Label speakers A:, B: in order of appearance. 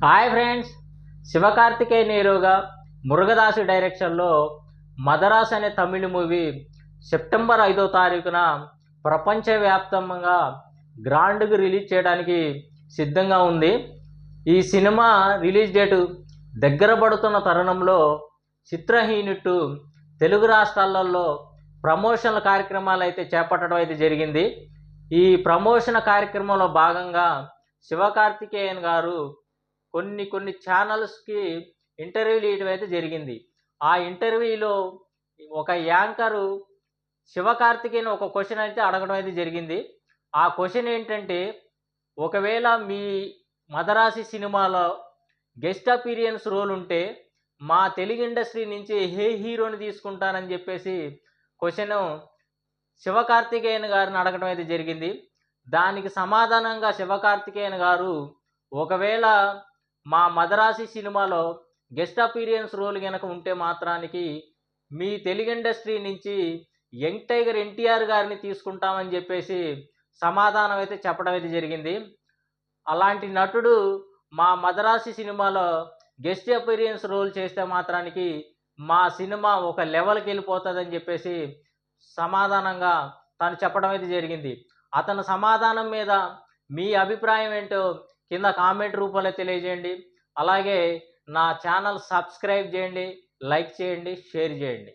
A: Hi friends. Sivakarthikeya నీరుగా మురుగదాసు డైరెక్షన్లో మదరాస్ అనే తమిళ మూవీ సెప్టెంబర్ ఐదో తారీఖున ప్రపంచవ్యాప్తంగా గ్రాండ్గా రిలీజ్ చేయడానికి సిద్ధంగా ఉంది. ఈ సినిమా రిలీజ్ డేటు దగ్గర పడుతున్న తరుణంలో చిత్రహీనుట్టు తెలుగు రాష్ట్రాలలో ప్రమోషన్ల కార్యక్రమాలు అయితే చేపట్టడం అయితే జరిగింది. ఈ ప్రమోషన్ కార్యక్రమంలో భాగంగా శివకార్తికేయన్ గారు కొన్ని కొన్ని ఛానల్స్కి ఇంటర్వ్యూలు ఇవ్వడం అయితే జరిగింది. ఆ ఇంటర్వ్యూలో ఒక యాంకరు శివకార్తికేయన్ ఒక క్వశ్చన్ అయితే అడగడం అయితే జరిగింది. ఆ క్వశ్చన్ ఏంటంటే ఒకవేళ మీ మదరాసి సినిమాలో గెస్ట్ అపీరియన్స్ రోల్ ఉంటే మా తెలుగు ఇండస్ట్రీ నుంచి ఏ హీరోని తీసుకుంటానని చెప్పేసి క్వశ్చన్ శివకార్తికేయన్ గారిని అడగడం అయితే జరిగింది. దానికి సమాధానంగా శివకార్తికేయన్ గారు ఒకవేళ మా మదరాసి సినిమాలో గెస్ట్ అపీరియన్స్ రోల్ కనుక ఉంటే మాత్రానికి మీ తెలుగు ఇండస్ట్రీ నుంచి యంగ్ టైగర్ ఎన్టీఆర్ గారిని తీసుకుంటామని చెప్పేసి సమాధానం అయితే చెప్పడం అయితే జరిగింది. అలాంటి నటుడు మా మదరాసి సినిమాలో గెస్ట్ అపీరియన్స్ రోల్ చేస్తే మాత్రానికి మా సినిమా ఒక లెవెల్కి వెళ్ళిపోతుందని చెప్పేసి సమాధానంగా తను చెప్పడం అయితే జరిగింది. అతను సమాధానం మీద మీ అభిప్రాయం ఏంటో కింద కామెంట్ రూపంలో తెలియజేయండి. అలాగే నా ఛానల్ సబ్స్క్రైబ్ చేయండి లైక్ చేయండి షేర్ చేయండి.